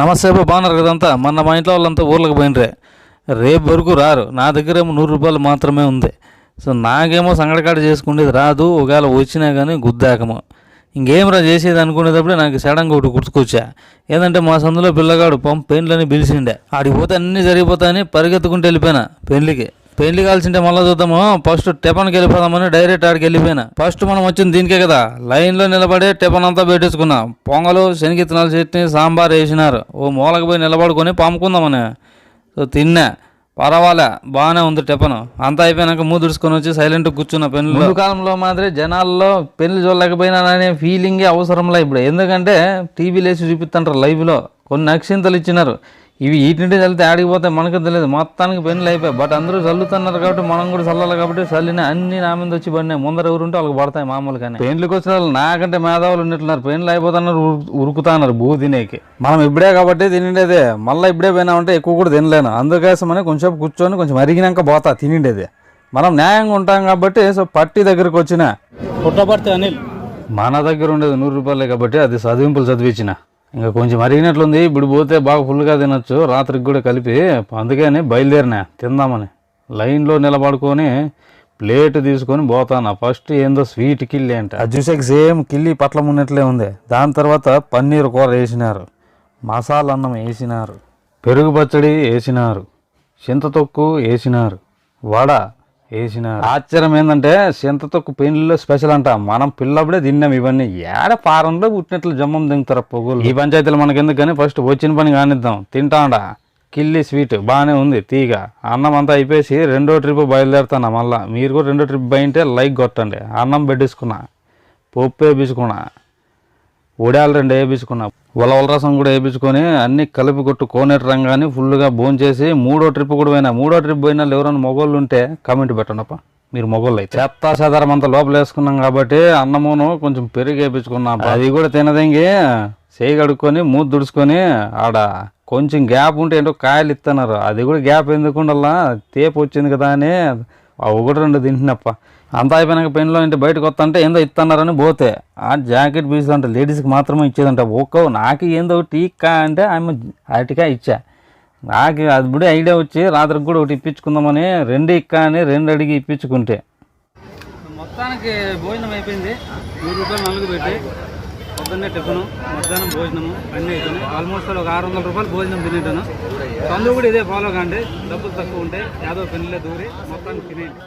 నమస్తే బాగున్నారు కదంతా మొన్న మా ఇంట్లో వాళ్ళంతా ఊర్లకు పోయినరే. రేపు వరకు రారు. నా దగ్గర ఏమో నూరు రూపాయలు మాత్రమే ఉంది. సో నాకేమో సంగడకాడ చేసుకునేది రాదు. ఒకవేళ వచ్చినా కానీ గుద్దాకము. ఇంకేం రా చేసేది అనుకునేటప్పుడే నాకు సడన్గా ఒకటి గుర్తుకొచ్చా. ఏంటంటే మా సందులో పిల్లగాడు పంప్ పెయింట్లని పిలిచిండే. ఆడికి పోతే అన్నీ జరిగిపోతాయని పరిగెత్తుకుంటూ వెళ్ళిపోయినా పెళ్ళికి పెళ్ళి కాల్సింటే మళ్ళీ చూద్దాము. ఫస్ట్ టెపన్కి వెళ్ళిపోదామని డైరెక్ట్ ఆడికి వెళ్ళిపోయినా. ఫస్ట్ మనం వచ్చింది దీనికే కదా. లైన్లో నిలబడి టెపన్ అంతా పెట్టేసుకున్నా. పొంగలు శనగిత్తనాలు చట్నీ సాంబార్ వేసినారు. ఓ మూలకు పోయి నిలబడుకొని పంపుకుందామని సో తిన్నా. పర్వాలే బాగానే ఉంది టిఫన్ అంతా అయిపోయినాక మూదుడుచుకొని వచ్చి సైలెంట్ కూర్చున్న పెళ్ళి కాలంలో మాదిరి జనాల్లో పెళ్ళి చూడలేకపోయినాననే ఫీలింగే అవసరంలా ఇప్పుడు. ఎందుకంటే టీవీలు వేసి చూపిస్తుంటారు లైవ్లో. కొన్ని అక్షింతలు ఇచ్చినారు. ఇవి వీటింటి చల్లితే ఆడిపోతే మనకు తెలియదు. మొత్తానికి పెన్నులు అయిపోయాయి. బట్ అందరూ చల్లుతున్నారు కాబట్టి మనం కూడా చల్లాలి కాబట్టి చల్లిన అన్ని నా మీద వచ్చి పడినాయి. ముందర ఎవరుంటే వాళ్ళకి పడతాయి మామూలుగానే పెన్నులకు వచ్చిన వాళ్ళు నాకంటే మేధావులు ఉన్నట్లున్నారు పెన్నులు అయిపోతున్నారు ఉరు- ఉరుకుతున్నారు భూ తినేకి. మనం ఇప్పుడే కాబట్టి తినిండేదే. మళ్ళీ ఇప్పుడే పోయినామంటే ఎక్కువ కూడా తినలేను. అందుకోసమని కొంచెం కూర్చొని కొంచెం అరిగినాక పోతా తినిండేది. మనం న్యాయంగా ఉంటాం కాబట్టి సో పట్టి దగ్గరకు వచ్చిన పుట్టపర్తి అనిల్. మన దగ్గర ఉండేది నూరు రూపాయలే కాబట్టి అది చదివింపులు చదివించిన. ఇంకా కొంచెం అరిగినట్లుంది. ఇప్పుడు పోతే బాగా ఫుల్గా తినొచ్చు. రాత్రికి కూడా కలిపి అందుకని బయలుదేరినా తిందామని. లైన్లో నిలబడుకొని ప్లేట్ తీసుకొని పోతాను. ఫస్ట్ ఏందో స్వీట్ కిల్లి అంటే. అది చూసాక సేమ్ కిల్లి పట్లం ఉన్నట్లే ఉంది. దాని తర్వాత పన్నీర్ కూర వేసినారు. మసాలా అన్నం వేసినారు. పెరుగు పచ్చడి వేసినారు. చింతతొక్కు వేసినారు. వడ వేసినారు ఆశ్చర్యం ఏంటంటే చింతతొక్కు పెళ్ళిలో స్పెషల్ అంట. మనం పిల్లప్పుడే తిన్నాం ఇవన్నీ. ఏడ పారంలో పుట్టినట్లు జమ్మం దింగుతారు పొగులు? ఈ పంచాయతీలు మనకెందుకు కానీ ఫస్ట్ వచ్చిన పని కానిద్దాం. తింటాండా? కిల్లి స్వీట్ బాగానే ఉంది తీగ. అన్నం అంతా అయిపోయి రెండో ట్రిప్ బయలుదేరుతాను మళ్ళీ? మీరు కూడా రెండో ట్రిప్ బయటే లైక్ కొట్టండి. అన్నం పెట్టేసుకున్నా పప్పు వేపించుకున్నా ఉడాలు రెండు వేపించుకున్నా ఉలవల రసం కూడా వేయించుకొని అన్ని కలిపి కొట్టు కోనేటి రంగాన్ని ఫుల్గా భోంచేసి మూడో ట్రిప్ కూడా పోయినా. మూడో ట్రిప్ పోయినా ఎవరైనా మొగోళ్ళు ఉంటే కామెంట్ పెట్టనప్ప మీరు మొగోళ్ళు అయితే. చెత్త చెదారం అంతా లోపల వేసుకున్నాం కాబట్టి అన్నమును కొంచెం పెరుగు వేయించుకున్నాం. అది కూడా తినదంగి చేయి కడుక్కొని మూత దుడుచుకొని ఆడ కొంచెం గ్యాప్ ఉంటే ఏంటో కాయలు ఇస్తున్నారు అది కూడా గ్యాప్ ఎందుకుండల్లా తేపు వచ్చింది కదా అని అవి కూడా రెండు తింటున్నప్ప. అంతా అయిపోయినాక పెన్లో ఇంటి బయటకు వస్తా ఏందో ఇస్తున్నారని పోతే ఆ జాకెట్ పీస్ అంటే లేడీస్కి మాత్రమే ఇచ్చేదంట. ఒక్క నాకు ఏందో ఒకటి టీకా అంటే ఆమె అటికా ఇచ్చా. నాకు అది కూడా ఐడియా వచ్చి రాత్రికి కూడా ఒకటి ఇప్పించుకుందామని రెండు ఇక్కా అని రెండు అడిగి ఇప్పించుకుంటే. మొత్తానికి భోజనం అయిపోయింది. నూరు రూపాయలు నలుగు పెట్టి. పొద్దున్నే టిఫిను మధ్యాహ్నం భోజనము అన్నీ అయిపోయినాయి. ఆల్మోస్ట్ ఒక ఆరు వందల రూపాయలు భోజనం తినేటాను. అందరూ కూడా ఇదే ఫాలో కాండి. డబ్బులు తక్కువ ఉంటాయి యాదో పెళ్ళిలో దూరి మొత్తాన్ని తినేయండి.